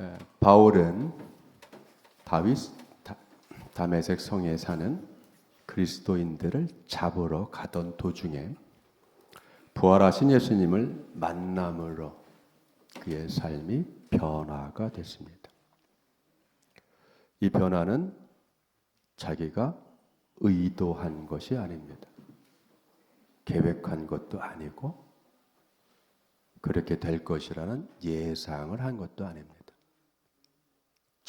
에, 바울은 다윗 다- 다메섹 성에 사는 그리스도인들을 잡으러 가던 도중에 부활하신 예수님을 만남으로 그의 삶이 변화가 됐습니다. 이 변화는 자기가 의도한 것이 아닙니다. 계획한 것도 아니고 그렇게 될 것이라는 예상을 한 것도 아닙니다.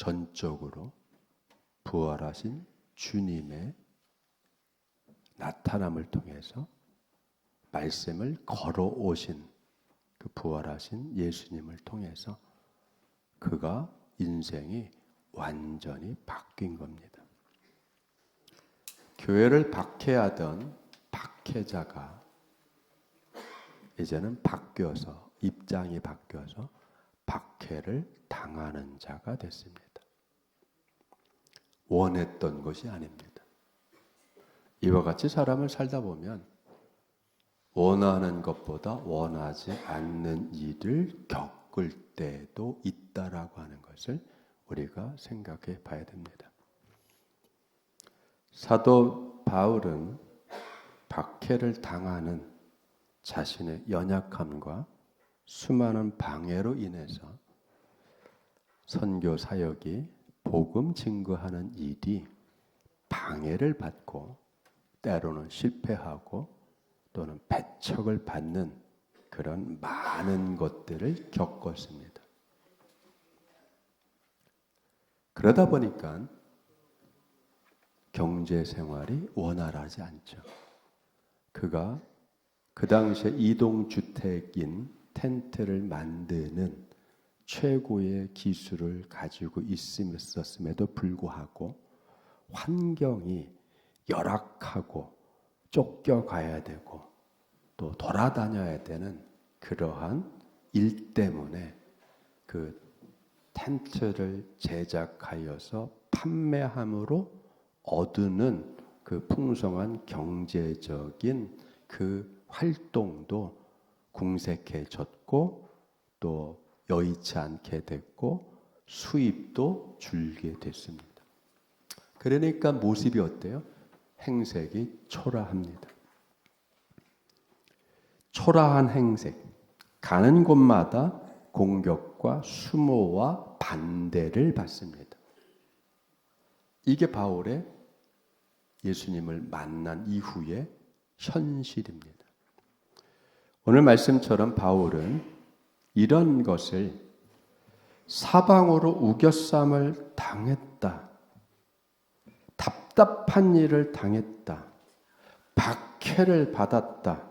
전적으로 부활하신 주님의 나타남을 통해서 말씀을 걸어오신 그 부활하신 예수님을 통해서 그가 인생이 완전히 바뀐 겁니다. 교회를 박해하던 박해자가 이제는 바뀌어서 입장이 바뀌어서 박해를 당하는 자가 됐습니다. 원했던 것이 아닙니다. 이와 같이 사람을 살다 보면 원하는 것보다 원하지 않는 일을 겪을 때도 있다라고 하는 것을 우리가 생각해 봐야 됩니다. 사도 바울은 박해를 당하는 자신의 연약함과 수많은 방해로 인해서 선교 사역이 복음 증거하는 일이 방해를 받고 때로는 실패하고 또는 배척을 받는 그런 많은 것들을 겪었습니다. 그러다 보니까 경제 생활이 원활하지 않죠. 그가 그 당시에 이동 주택인 텐트를 만드는 최고의 기술을 가지고 있었음에도 불구하고 환경이 열악하고 쫓겨가야 되고 또 돌아다녀야 되는 그러한 일 때문에 그 텐트를 제작하여서 판매함으로 얻는 그 풍성한 경제적인 그 활동도 궁색해졌고 또 여의치 않게 됐고 수입도 줄게 됐습니다. 그러니까 모습이 어때요? 행색이 초라합니다. 초라한 행색. 가는 곳마다 공격과 수모와 반대를 받습니다. 이게 바울의 예수님을 만난 이후의 현실입니다. 오늘 말씀처럼 바울은 이런 것을 사방으로 우겨쌈을 당했다. 답답한 일을 당했다. 박해를 받았다.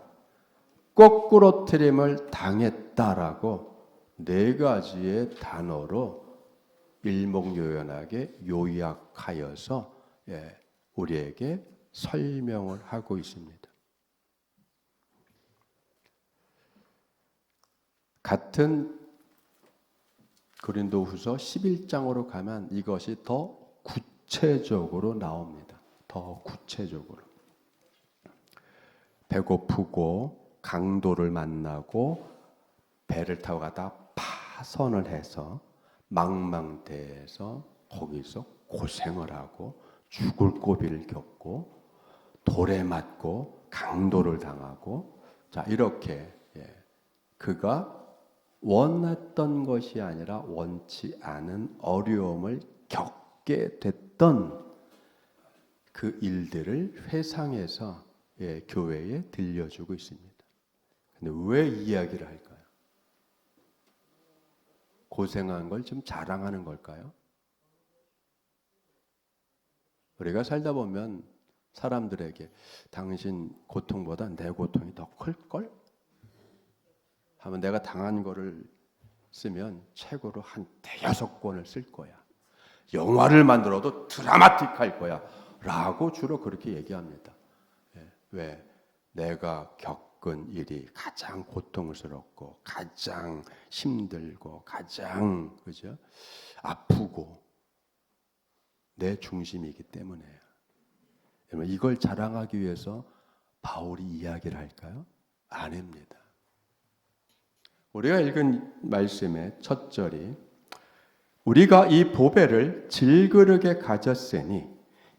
거꾸로뜨림을 당했다라고 네 가지의 단어로 일목요연하게 요약하여서 예, 우리에게 설명을 하고 있습니다. 같은 고린도후서 11장으로 가면 이것이 더 구체적으로 나옵니다. 더 구체적으로. 배고프고 강도를 만나고 배를 타고 가다 파선을 해서 망망대해서 거기서 고생을 하고 죽을 고비를 겪고 돌에 맞고 강도를 당하고 자 이렇게 예, 그가 원했던 것이 아니라 원치 않은 어려움을 겪게 됐던 그 일들을 회상해서 예, 교회에 들려주고 있습니다. 근데 왜 이야기를 할까요? 고생한 걸 좀 자랑하는 걸까요? 우리가 살다 보면 사람들에게 당신 고통보다 내 고통이 더 클걸? 하면 내가 당한 거를 쓰면 책으로 한 대여섯 권을 쓸 거야. 영화를 만들어도 드라마틱할 거야. 라고 주로 그렇게 얘기합니다. 예, 왜? 내가 겪은 일이 가장 고통스럽고, 가장 힘들고, 가장, 그죠? 아프고, 내 중심이기. 여러분, 이걸 자랑하기 위해서 바울이 이야기를 할까요? 아닙니다. 우리가 읽은 말씀의 첫 절이 우리가 이 보배를 질그릇에 가졌으니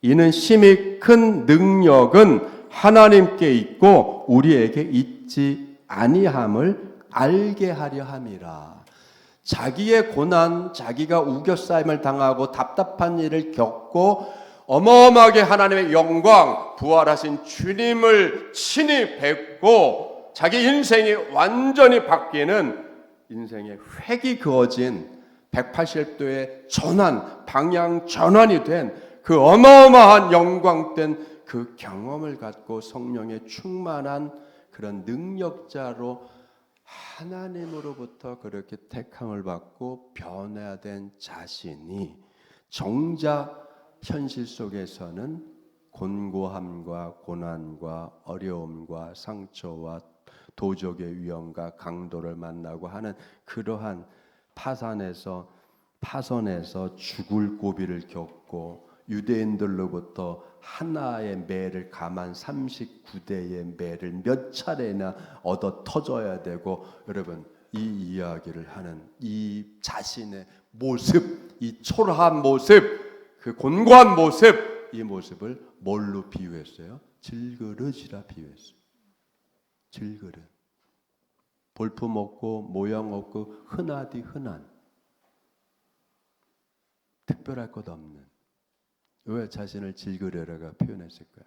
이는 심히 큰 능력은 하나님께 있고 우리에게 있지 아니함을 알게 하려 함이라. 자기의 고난, 자기가 우겨싸임을 당하고 답답한 일을 겪고 어마어마하게 하나님의 영광, 부활하신 주님을 친히 뵙고 자기 인생이 완전히 바뀌는 인생의 획이 그어진 180도의 전환, 방향 전환이 된 그 어마어마한 영광된 그 경험을 갖고 성령의 충만한 그런 능력자로 하나님으로부터 그렇게 택함을 받고 변화된 자신이 정작 현실 속에서는 곤고함과 고난과 어려움과 상처와 도적의 위험과 강도를 만나고 하는 그러한 파산에서 파선에서 죽을 고비를 겪고 유대인들로부터 하나의 매를 감한 39대의 매를 몇 차례나 얻어 터져야 되고 여러분 이 이야기를 하는 이 자신의 모습, 이 초라한 모습, 그 곤고한 모습, 이 모습을 뭘로 비유했어요? 질그릇이라 비유했어요. 질그릇. 볼품 없고 모양 없고 흔하디 흔한 특별할 것 없는 왜 자신을 질그릇이라고 표현했을까요?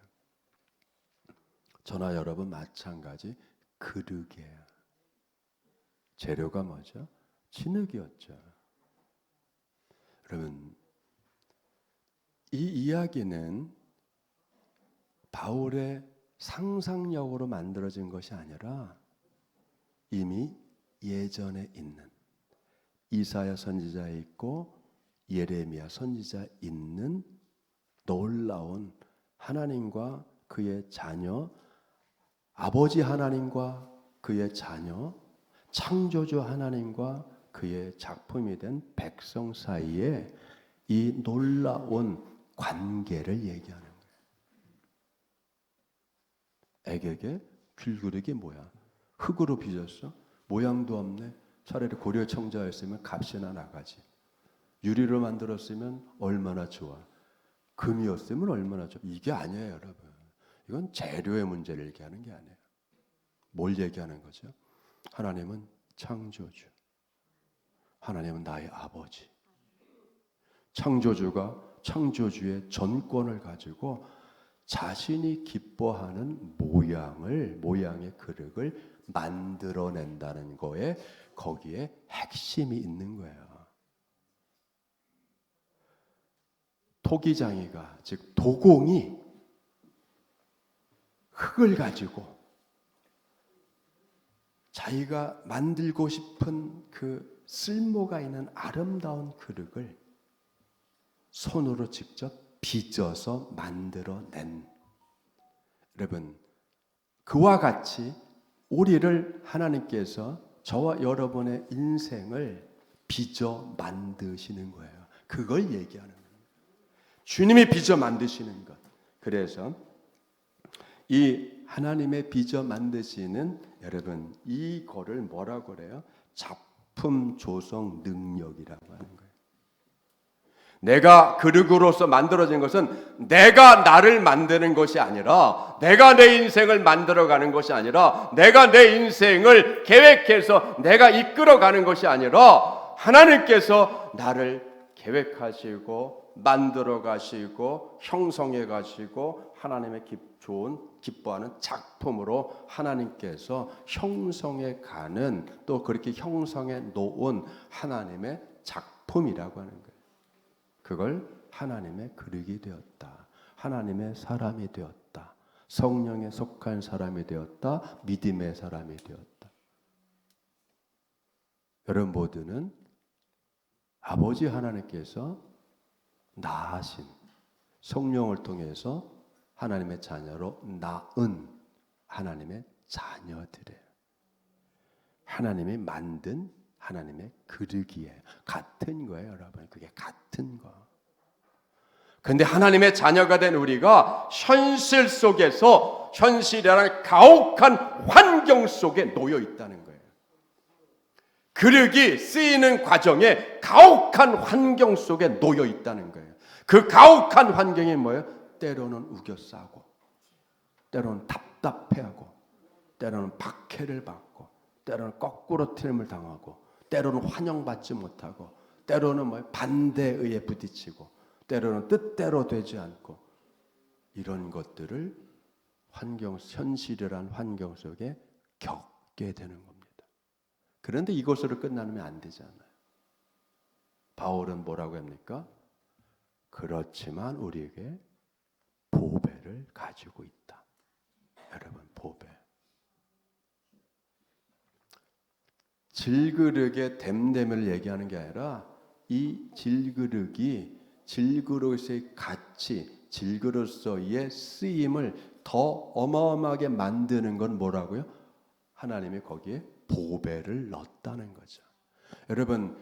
저나 여러분 마찬가지 그릇이에요. 재료가 뭐죠? 진흙이었죠. 여러분 이 이야기는 바울의 상상력으로 만들어진 것이 아니라 이미 예전에 있는 이사야 선지자 있고 예레미야 선지자 있는 놀라운 하나님과 그의 자녀 아버지 하나님과 그의 자녀 창조주 하나님과 그의 작품이 된 백성 사이에 이 놀라운 관계를 얘기하는 거예요. 애에게 귤그릇이 뭐야? 흙으로 빚었어? 모양도 없네. 차라리 고려 청자였으면 값이나 나가지. 유리로 만들었으면 얼마나 좋아. 금이었으면 얼마나 좋아. 이게 아니에요, 여러분. 이건 재료의 문제를 얘기하는 게 아니에요. 뭘 얘기하는 거죠? 하나님은 창조주. 하나님은 나의 아버지. 창조주가 창조주의 전권을 가지고 자신이 기뻐하는 모양을 모양의 그릇을 만들어낸다는 거에 거기에 핵심이 있는 거예요. 토기장이가 즉 도공이 흙을 가지고 자기가 만들고 싶은 그 쓸모가 있는 아름다운 그릇을 손으로 직접 빚어서 만들어낸 여러분 그와 같이 우리를 하나님께서 저와 여러분의 인생을 빚어 만드시는 거예요. 그걸 얘기하는 거예요. 주님이 빚어 만드시는 것. 그래서 이 하나님의 빚어 만드시는 여러분 이거를 뭐라고 그래요? 작품 조성 능력이라고. 내가 그릇으로서 만들어진 것은 내가 나를 만드는 것이 아니라 내가 내 인생을 만들어가는 것이 아니라 내가 내 인생을 계획해서 내가 이끌어가는 것이 아니라 하나님께서 나를 계획하시고 만들어 가시고 형성해 가시고 하나님의 기, 좋은 기뻐하는 작품으로 하나님께서 형성해 가는 또 그렇게 형성해 놓은 하나님의 작품이라고 하는 거예요. 그걸 하나님의 그릇이 되었다. 하나님의 사람이 되었다. 성령에 속한 사람이 되었다. 믿음의 사람이 되었다. 여러분 모두는 아버지 하나님께서 낳으신 성령을 통해서 하나님의 자녀로 낳은 하나님의 자녀들이에요. 하나님이 만든 하나님의 그릇이에요. 같은 거예요, 여러분. 그게 같은 거. 근데 하나님의 자녀가 된 우리가 현실 속에서 현실이라는 가혹한 환경 속에 놓여 있다는 거예요. 그릇이 쓰이는 과정에 가혹한 환경 속에 놓여 있다는 거예요. 그 가혹한 환경이 뭐예요? 때로는 우겨 싸고, 때로는 답답해하고, 때로는 박해를 받고, 때로는 거꾸로 틀림을 당하고, 때로는 환영받지 못하고, 때로는 뭐 반대에 부딪히고, 때로는 뜻대로 되지 않고, 이런 것들을 환경, 현실이란 환경 속에 겪게 되는 겁니다. 그런데 이것으로 끝나면 안 되잖아요. 바울은 뭐라고 합니까? 그렇지만 우리에게 보배를 가지고 있다. 여러분, 보배. 질그릇의 댐댐을 얘기하는 게 아니라 이 질그릇이 질그릇의 가치, 질그릇서의 쓰임을 더 어마어마하게 만드는 건 뭐라고요? 하나님이 거기에 보배를 넣었다는 거죠. 여러분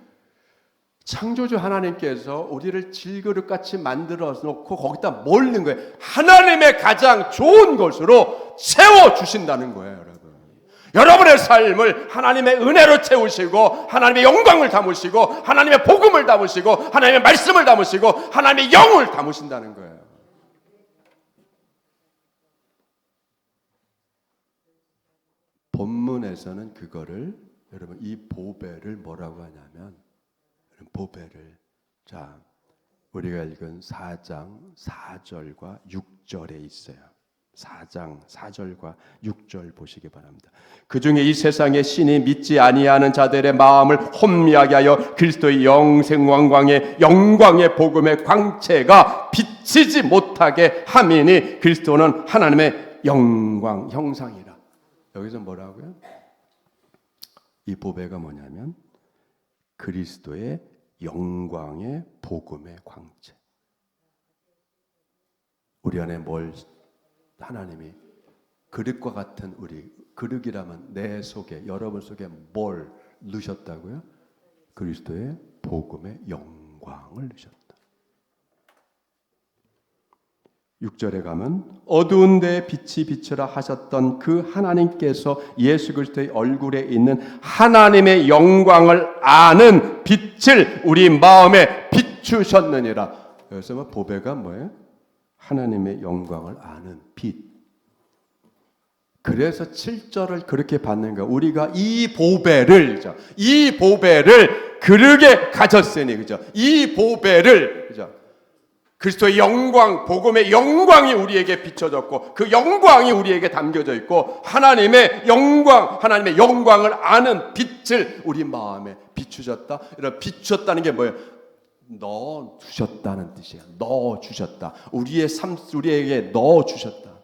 창조주 하나님께서 우리를 질그릇 같이 만들어 놓고 거기다 뭘 넣은 거예요? 하나님의 가장 좋은 것으로 채워 주신다는 거예요, 여러분. 여러분의 삶을 하나님의 은혜로 채우시고 하나님의 영광을 담으시고 하나님의 복음을 담으시고 하나님의 말씀을 담으시고 하나님의 영을 담으신다는 거예요. 본문에서는 그거를 여러분 이 보배를 뭐라고 하냐면 보배를 자 우리가 읽은 4장 4절과 6절에 있어요. 4장 4절과 6절 보시기 바랍니다. 그 중에 이 세상의 신이 믿지 아니하는 자들의 마음을 혼미하게 하여 그리스도의 영생 왕광의 영광의 복음의 광채가 비치지 못하게 함이니 그리스도는 하나님의 영광 형상이라. 여기서 뭐라고요? 이 보배가 뭐냐면 그리스도의 영광의 복음의 광채. 우리 안에 뭘 하나님이 그릇과 같은 우리 그릇이라면 내 속에 여러분 속에 뭘 넣으셨다고요? 그리스도의 복음의 영광을 넣으셨다. 6절에 가면 어두운 데 빛이 비추라 하셨던 그 하나님께서 예수 그리스도의 얼굴에 있는 하나님의 영광을 아는 빛을 우리 마음에 비추셨느니라. 여기서 뭐 보배가 뭐예요? 하나님의 영광을 아는 빛. 그래서 7절을 그렇게 받는 거야. 우리가 이 보배를, 그죠? 이 보배를 그르게 가졌으니, 그죠? 이 보배를, 그죠? 그리스도의 영광, 복음의 영광이 우리에게 비춰졌고 그 영광이 우리에게 담겨져 있고 하나님의 영광, 하나님의 영광을 아는 빛을 우리 마음에 비추셨다. 이런 비추셨다는 게 뭐예요? 넣어 주셨다는 뜻이에요. 넣어 주셨다. 우리의 삶, 우리에게 넣어 주셨다.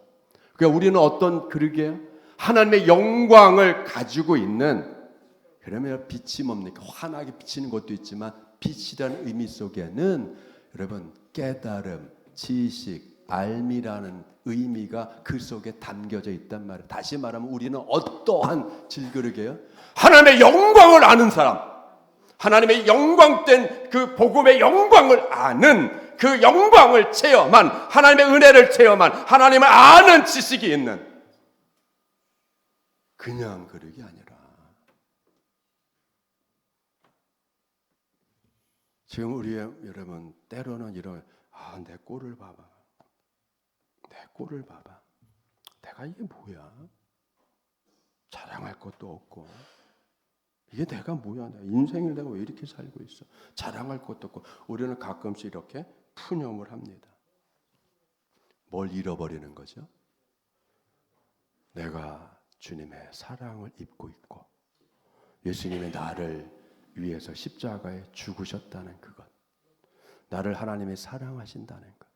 그러니까 우리는 어떤 그릇이에요? 하나님의 영광을 가지고 있는 그러면 빛이 뭡니까? 환하게 비치는 것도 있지만 빛이라는 의미 속에는 여러분 깨달음, 지식, 알미라는 의미가 그 속에 담겨져 있단 말이에요. 다시 말하면 우리는 어떠한 질그릇이에요? 하나님의 영광을 아는 사람. 하나님의 영광된 그 복음의 영광을 아는 그 영광을 체험한 하나님의 은혜를 체험한 하나님을 아는 지식이 있는 그냥 그릇이 아니라 지금 우리 여러분 때로는 이런 아 내 꼴을 봐봐. 내 꼴을 봐봐. 내가 이게 뭐야? 자랑할 것도 없고 이게 내가 뭐야 내 인생을 내가 왜 이렇게 살고 있어 자랑할 것도 없고 우리는 가끔씩 이렇게 푸념을 합니다 뭘 잃어버리는 거죠 내가 주님의 사랑을 입고 있고 예수님이 나를 위해서 십자가에 죽으셨다는 그것. 나를 하나님이 사랑하신다는 것.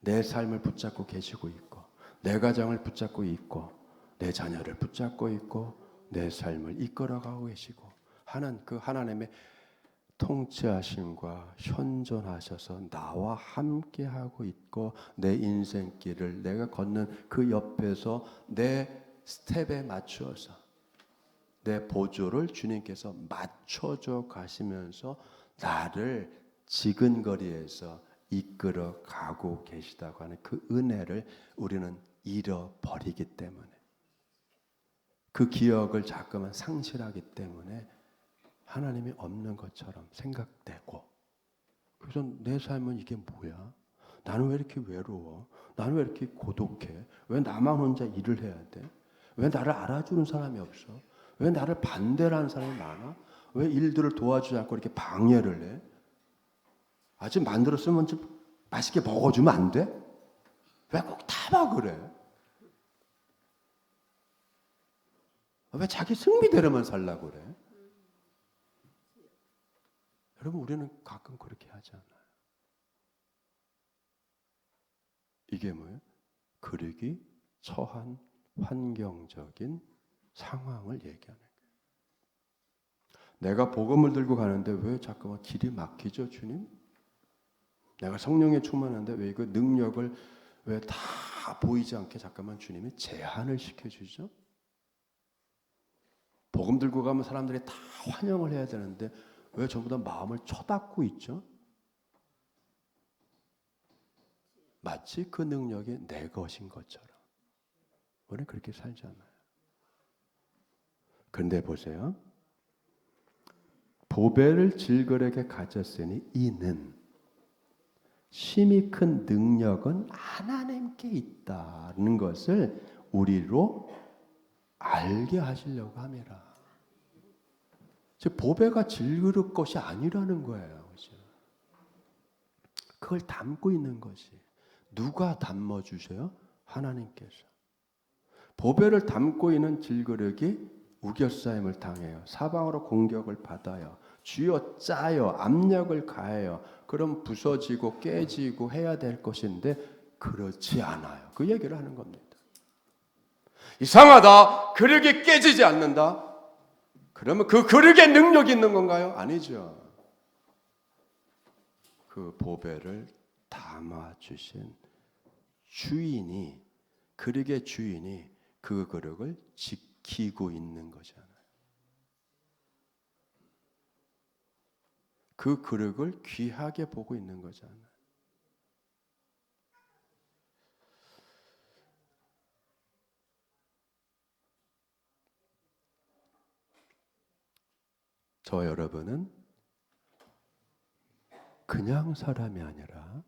내 삶을 붙잡고 계시고 있고, 내 가정을 붙잡고 있고, 내 자녀를 붙잡고 있고, 내 삶을 이끌어가고 계시고, 하는 그 하나님의 통치하심과 현존하셔서 나와 함께 하고 있고, 내 인생길을 내가 걷는 그 옆에서 내 스텝에 맞추어서 내 보조를 주님께서 맞춰줘 가시면서 나를 지근거리에서 이끌어 가고 계시다고 하는 그 은혜를 우리는 잃어버리기 때문에 그 기억을 자꾸만 상실하기 때문에 하나님이 없는 것처럼 생각되고 그래서 내 삶은 이게 뭐야? 나는 왜 이렇게 외로워? 나는 왜 이렇게 고독해? 왜 나만 혼자 일을 해야 돼? 왜 나를 알아주는 사람이 없어? 왜 나를 반대를 하는 사람이 많아? 왜 일들을 도와주지 않고 이렇게 방해를 해? 아직 만들었으면 좀 맛있게 먹어주면 안 돼? 왜꼭 타봐 그래? 왜 자기 승리대로만 살라고 그래? 여러분 우리는 가끔 그렇게 하지 않아요. 이게 뭐예요? 그르기 처한 환경적인 상황을 얘기하는 거예요. 내가 복음을 들고 가는데 왜 자꾸만 길이 막히죠, 주님? 내가 성령에 충만한데 왜그 능력을 왜 다 보이지 않게 잠깐만 주님이 제한을 시켜주죠? 복음 들고 가면 사람들이 다 환영을 해야 되는데 왜 전부 다 마음을 쳐닫고 있죠? 마치 그 능력이 내 것인 것처럼. 우리는 그렇게 살지 않아요. 그런데 보세요. 보배를 질거에게 가졌으니 이는 심히 큰 능력은 하나님께 있다는 것을 우리로 알게 하시려고 함이라. 즉 보배가 질그릇 것이 아니라는 거예요. 그걸 담고 있는 것이 누가 담아 주세요? 하나님께서. 보배를 담고 있는 질그릇이 우겨싸임을 당해요. 사방으로 공격을 받아요. 쥐어 짜요. 압력을 가해요. 그럼 부서지고 깨지고 해야 될 것인데 그렇지 않아요. 그 얘기를 하는 겁니다. 이상하다. 그릇이 깨지지 않는다. 그러면 그 그릇에 능력이 있는 건가요? 아니죠. 그 보배를 담아 주신 주인이 그릇의 주인이 그 그릇을 지키고 있는 거잖아요. 그 그릇을 귀하게 보고 있는 거잖아요. 저 여러분은 그냥 사람이 아니라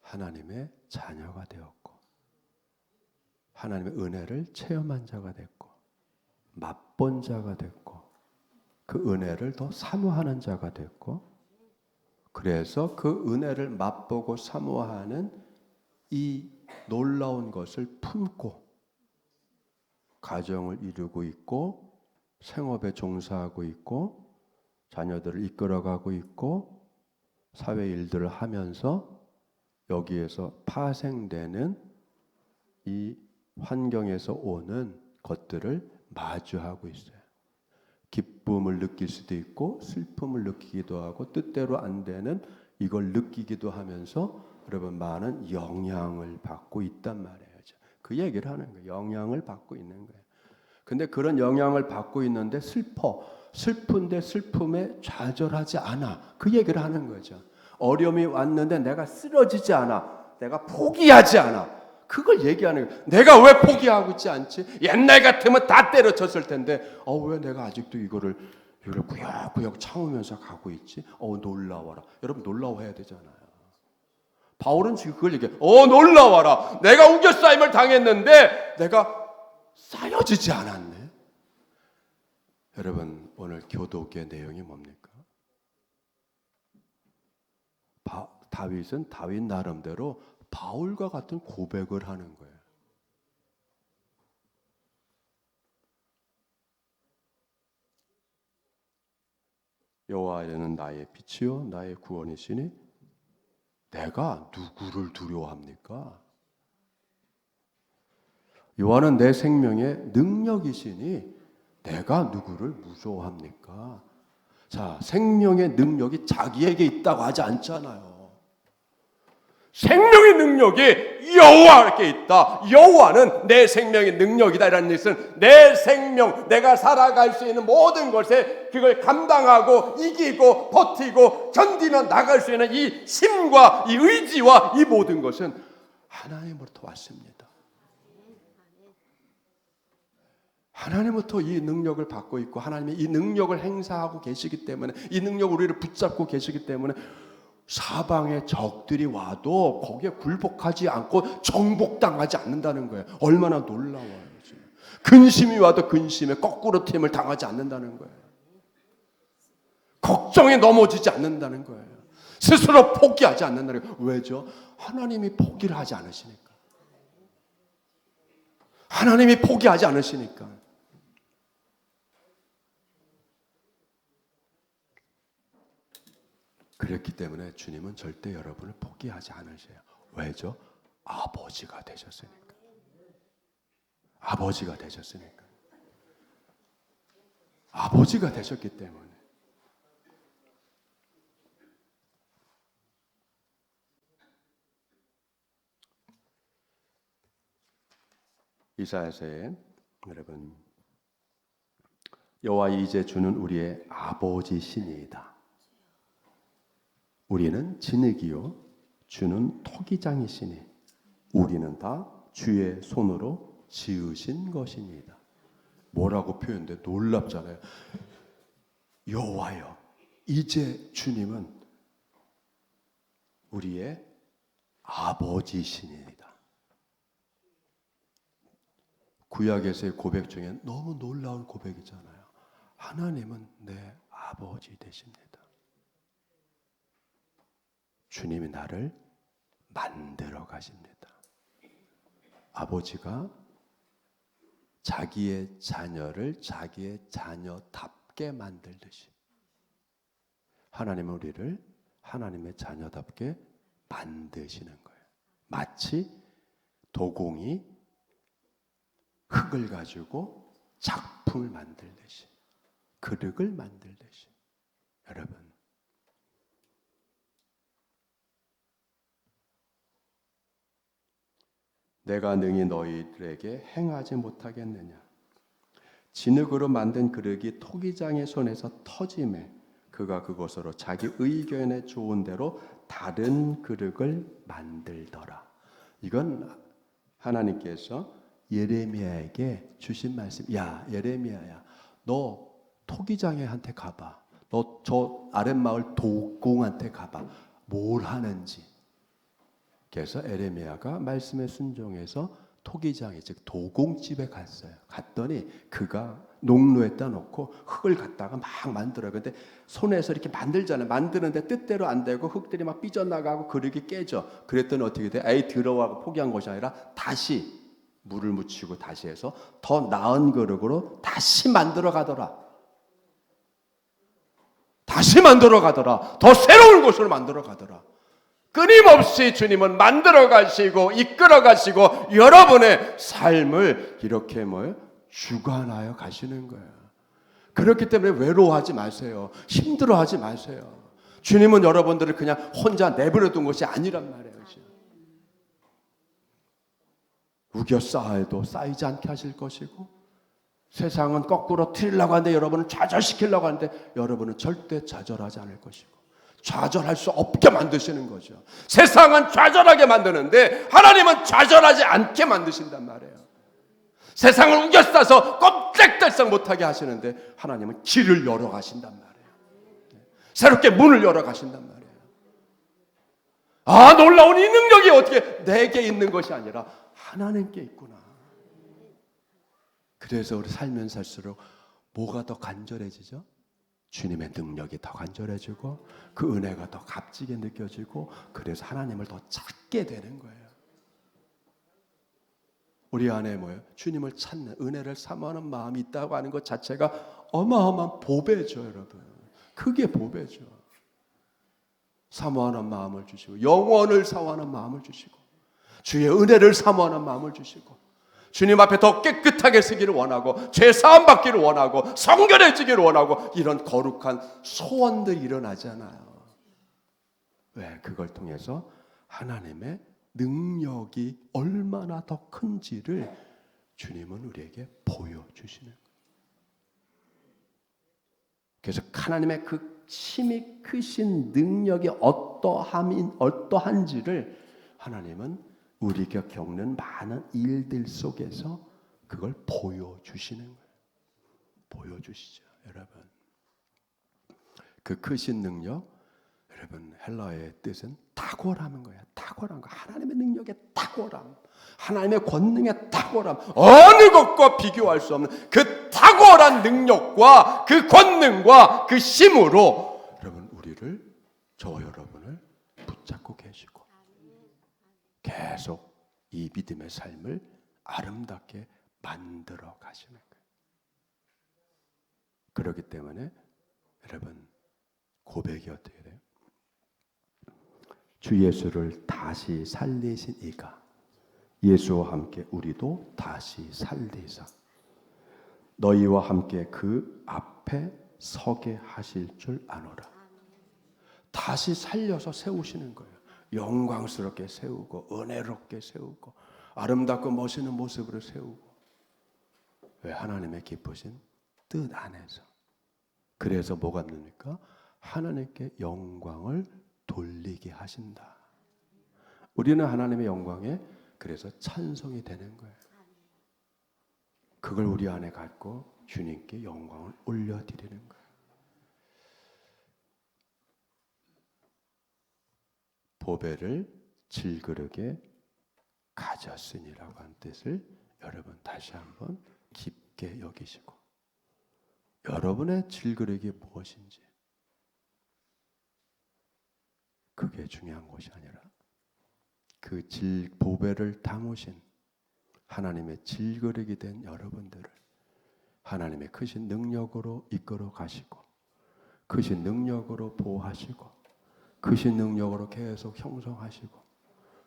하나님의 자녀가 되었고 하나님의 은혜를 체험한 자가 됐고 맛본 자가 됐고 그 은혜를 더 사모하는 자가 됐고 그래서 그 은혜를 맛보고 사모하는 이 놀라운 것을 품고 가정을 이루고 있고 생업에 종사하고 있고 자녀들을 이끌어가고 있고 사회 일들을 하면서 여기에서 파생되는 이 환경에서 오는 것들을 마주하고 있어요. 기쁨을 느낄 수도 있고 슬픔을 느끼기도 하고 뜻대로 안 되는 이걸 느끼기도 하면서 여러분 많은 영향을 받고 있단 말이에요. 그 얘기를 하는 거예요. 영향을 받고 있는 거예요. 근데 그런 영향을 받고 있는데 슬퍼. 슬픈데 슬픔에 좌절하지 않아. 그 얘기를 하는 거죠. 어려움이 왔는데 내가 쓰러지지 않아. 내가 포기하지 않아. 그걸 얘기하는 거예요. 내가 왜 포기하고 있지 않지? 옛날 같으면 다 때려쳤을 텐데, 어, 왜 내가 아직도 이거를, 이걸 구역구역 참으면서 가고 있지? 어, 놀라워라. 여러분, 놀라워해야 되잖아요. 바울은 지금 그걸 얘기해. 어, 놀라워라. 내가 우겨싸임을 당했는데, 내가 쌓여지지 않았네. 여러분, 오늘 교독의 내용이 뭡니까? 바, 다윗은 다윗 나름대로 바울과 같은 고백을 하는 거예요. 여호와는 나의 빛이요 나의 구원이시니 내가 누구를 두려워합니까? 여호와는 내 생명의 능력이시니 내가 누구를 무서워합니까? 자, 생명의 능력이 자기에게 있다고 하지 않잖아요. 생명의 능력이 여호와께 있다. 여호와는 내 생명의 능력이다라는 것은 내 생명, 내가 살아갈 수 있는 모든 것에 그걸 감당하고 이기고 버티고 견디며 나갈 수 있는 이 힘과 이 의지와 이 모든 것은 하나님으로부터 왔습니다. 하나님부터 이 능력을 받고 있고 하나님이 이 능력을 행사하고 계시기 때문에 이 능력 우리를 붙잡고 계시기 때문에 사방의 적들이 와도 거기에 굴복하지 않고 정복당하지 않는다는 거예요. 얼마나 놀라워요. 지금. 근심이 와도 근심에 거꾸로 팀을 당하지 않는다는 거예요. 걱정에 넘어지지 않는다는 거예요. 스스로 포기하지 않는다는 거예요. 왜죠? 하나님이 포기를 하지 않으시니까. 하나님이 포기하지 않으시니까. 그렇기 때문에 주님은 절대 여러분을 포기하지 않으셔요. 왜죠? 아버지가 되셨으니까. 아버지가 되셨으니까. 아버지가 되셨기 때문에. 이사야서에 여러분 여호와 이제 주는 우리의 아버지 신이다. 우리는 진흙이요 주는 토기장이시니 우리는 다 주의 손으로 지으신 것입니다. 뭐라고 표현돼 놀랍잖아요. 여호와여 이제 주님은 우리의 아버지신이다. 구약에서의 고백 중에 너무 놀라운 고백이잖아요. 하나님은 내 아버지 되십니다. 주님이 나를 만들어 가십니다. 아버지가 자기의 자녀를 자기의 자녀답게 만들듯이 하나님은 우리를 하나님의 자녀답게 만드시는 거예요. 마치 도공이 흙을 가지고 작품을 만들듯이 그릇을 만들듯이 여러분 내가 능히 너희들에게 행하지 못하겠느냐 진흙으로 만든 그릇이 토기장의 손에서 터짐에 그가 그것으로 자기 의견에 좋은 대로 다른 그릇을 만들더라 이건 하나님께서 예레미야에게 주신 말씀. 야, 예레미야야. 너 토기장애한테 가봐. 너 저 아랫마을 도공한테 가봐. 뭘 하는지. 그래서 에레미야가 말씀에 순종해서 토기장에 즉 도공집에 갔어요. 갔더니 그가 농로에다 놓고 흙을 갖다가 막 만들어요. 근데 손에서 이렇게 만들잖아요. 만드는데 뜻대로 안 되고 흙들이 막 삐져나가고 그릇이 깨져. 그랬더니 어떻게 돼? 에이 들어와고 포기한 것이 아니라 다시 물을 묻히고 다시 해서 더 나은 그릇으로 다시 만들어 가더라. 다시 만들어 가더라. 더 새로운 곳을 만들어 가더라. 끊임없이 주님은 만들어 가시고 이끌어 가시고 여러분의 삶을 이렇게 뭐 주관하여 가시는 거예요. 그렇기 때문에 외로워하지 마세요. 힘들어하지 마세요. 주님은 여러분들을 그냥 혼자 내버려 둔 것이 아니란 말이에요. 우겨 쌓아도 쌓이지 않게 하실 것이고 세상은 거꾸로 틀려고 하는데 여러분은 좌절시키려고 하는데 여러분은 절대 좌절하지 않을 것이고 좌절할 수 없게 만드시는 거죠. 세상은 좌절하게 만드는데 하나님은 좌절하지 않게 만드신단 말이에요. 세상을 우겨 싸서 꼼짝달싹 못하게 하시는데 하나님은 길을 열어 가신단 말이에요. 새롭게 문을 열어 가신단 말이에요. 아 놀라운 이 능력이 어떻게 내게 있는 것이 아니라 하나님께 있구나. 그래서 우리 살면 살수록 뭐가 더 간절해지죠? 주님의 능력이 더 간절해지고 그 은혜가 더 값지게 느껴지고 그래서 하나님을 더 찾게 되는 거예요. 우리 안에 뭐예요? 주님을 찾는 은혜를 사모하는 마음이 있다고 하는 것 자체가 어마어마한 보배죠, 여러분. 그게 보배죠. 사모하는 마음을 주시고 영원을 사모하는 마음을 주시고 주의 은혜를 사모하는 마음을 주시고 주님 앞에 더 깨끗하게 쓰기를 원하고 죄 사함 받기를 원하고 성결해지기를 원하고 이런 거룩한 소원들이 일어나잖아요. 왜 그걸 통해서 하나님의 능력이 얼마나 더 큰지를 주님은 우리에게 보여주시는. 그래서 하나님의 그 힘이 크신 능력이 어떠함인 어떠한지를 하나님은 우리가 겪는 많은 일들 속에서 그걸 보여주시는 거예요. 보여주시죠, 여러분. 그 크신 능력, 여러분 헬라어의 뜻은 탁월함인 거야. 탁월한 거. 하나님의 능력의 탁월함. 하나님의 권능의 탁월함. 어느 것과 비교할 수 없는 그 탁월한 능력과 그 권능과 그 힘으로 여러분 우리를 저 여러분을 붙잡고 계시고 계속 이 믿음의 삶을 아름답게 만들어 가시는 거예요. 그렇기 때문에 여러분 고백이 어떻게 돼요? 주 예수를 다시 살리신 이가 예수와 함께 우리도 다시 살리사 너희와 함께 그 앞에 서게 하실 줄 아노라. 다시 살려서 세우시는 거예요. 영광스럽게 세우고 은혜롭게 세우고 아름답고 멋있는 모습으로 세우고 왜 하나님의 기쁘신 뜻 안에서 그래서 뭐가 됩니까? 하나님께 영광을 돌리게 하신다. 우리는 하나님의 영광에 그래서 찬송이 되는 거예요. 그걸 우리 안에 갖고 주님께 영광을 올려드리는 거예요. 보배를 질그릇에 가졌으니라고 한 뜻을 여러분 다시 한번 깊게 여기시고 여러분의 질그릇이 무엇인지 그게 중요한 것이 아니라 그 질 보배를 담으신 하나님의 질그릇이 된 여러분들을 하나님의 크신 능력으로 이끌어 가시고 크신 능력으로 보호하시고 크신 능력으로 계속 형성하시고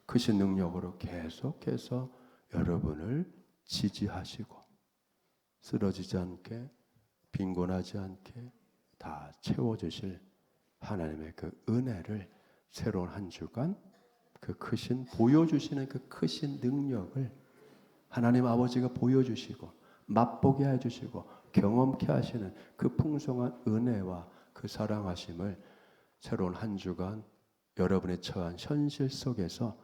크신 능력으로 계속해서 여러분을 지지하시고 쓰러지지 않게 빈곤하지 않게 다 채워주실 하나님의 그 은혜를 새로운 한 주간 그 크신 보여주시는 그 크신 능력을 하나님 아버지가 보여주시고 맛보게 해주시고 경험케 하시는 그 풍성한 은혜와 그 사랑하심을 새로운 한 주간 여러분의 처한 현실 속에서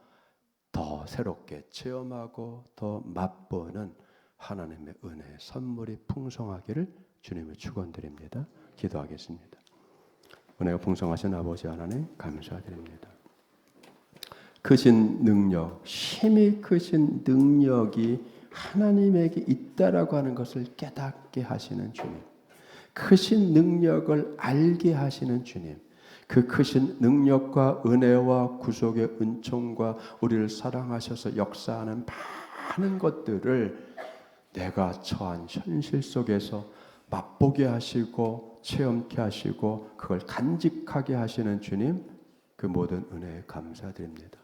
더 새롭게 체험하고 더 맛보는 하나님의 은혜의 선물이 풍성하기를 주님을 축원드립니다. 기도하겠습니다. 은혜가 풍성하신 아버지 하나님 감사드립니다. 크신 능력, 힘이 크신 능력이 하나님에게 있다라고 하는 것을 깨닫게 하시는 주님. 크신 능력을 알게 하시는 주님. 그 크신 능력과 은혜와 구속의 은총과 우리를 사랑하셔서 역사하는 많은 것들을 내가 처한 현실 속에서 맛보게 하시고 체험케 하시고 그걸 간직하게 하시는 주님 그 모든 은혜에 감사드립니다.